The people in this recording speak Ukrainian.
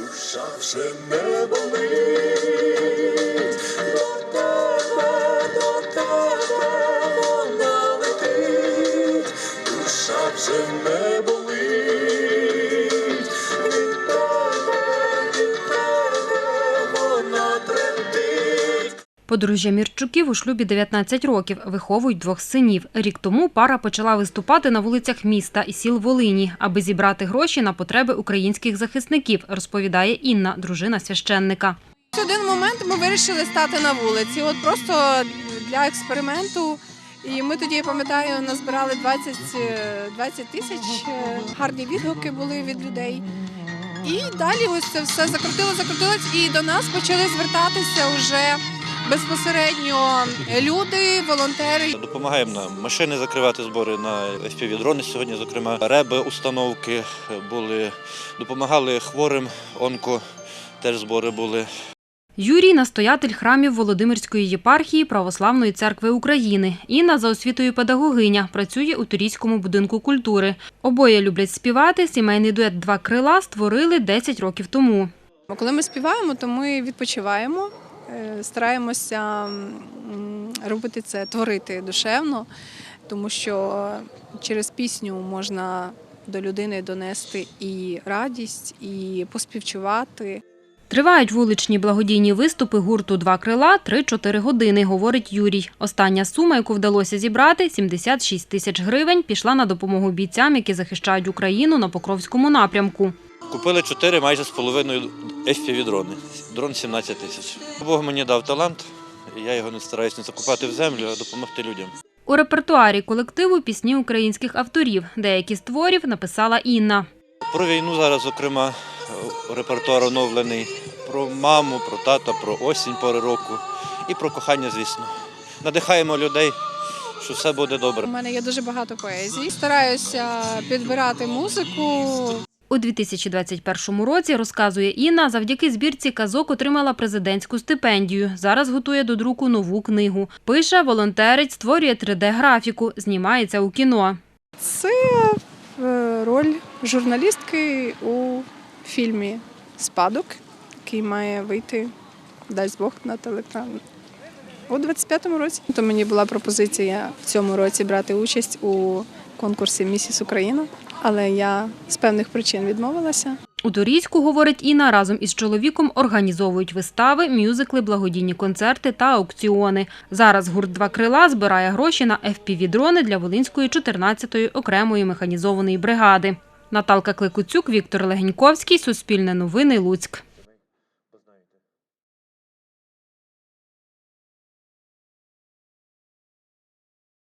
душа вже не болить, до тебе, до тебе вона летить, душа вже не Подружжя Мірчуків у шлюбі 19 років, виховують двох синів. Рік тому пара почала виступати на вулицях міста і сіл Волині, аби зібрати гроші на потреби українських захисників, розповідає Інна, дружина священника. В один момент ми вирішили стати на вулиці, от просто для експерименту. І ми тоді, я пам'ятаю, назбирали 20, е, 20 тисяч. е, Гарні відгуки були від людей. І далі ось це все закрутило, закрутилось, і до нас почали звертатися вже безпосередньо люди, волонтери. Допомагаємо на машини закривати збори на FPV-дрони сьогодні, зокрема, реби установки були, допомагали хворим, онко теж збори були. Юрій – настоятель храмів Володимирської єпархії Православної церкви України. Інна за освітою педагогиня, працює у Турійському будинку культури. Обоє люблять співати. Сімейний дует «Два крила» створили 10 років тому. Коли ми співаємо, то ми відпочиваємо, е, стараємося робити це, творити душевно, тому що через пісню можна до людини донести і радість, і поспівчувати. Тривають вуличні благодійні виступи гурту «Два крила» 3-4 години, говорить Юрій. Остання сума, яку вдалося зібрати – 76 тисяч гривень, пішла на допомогу бійцям, які захищають Україну на Покровському напрямку. Купили чотири майже з половиною FPV-дрони. Дрон 17 тисяч. Бог мені дав талант, і я його не стараюся не закупати в землю, а допомогти людям. У репертуарі колективу пісні українських авторів. Деякі з творів написала Інна. Про війну зараз, зокрема, репертуар оновлений. Про маму, про тата, про осінь пори року і про кохання, звісно. Надихаємо людей, що все буде добре. У мене є дуже багато поезії. Стараюся підбирати музику. У 2021 році, розказує Інна, завдяки збірці казок отримала президентську стипендію. Зараз готує до друку нову книгу. Пише, волонтерить, створює 3D-графіку, знімається у кіно. Це е, роль журналістки у фільмі Спадок, який має вийти, дасть Бог, на телекран. У 25-му році. То мені була пропозиція в цьому році брати участь у конкурсі Місіс Україна, але я з певних причин відмовилася. У Торійську, говорить Інна, разом із чоловіком організовують вистави, мюзикли, благодійні концерти та аукціони. Зараз гурт «Два крила» збирає гроші на FPV-дрони для Волинської 14-ї окремої механізованої бригади. Наталка Кликуцюк, Віктор Легеньковський, Суспільне новини, Луцьк.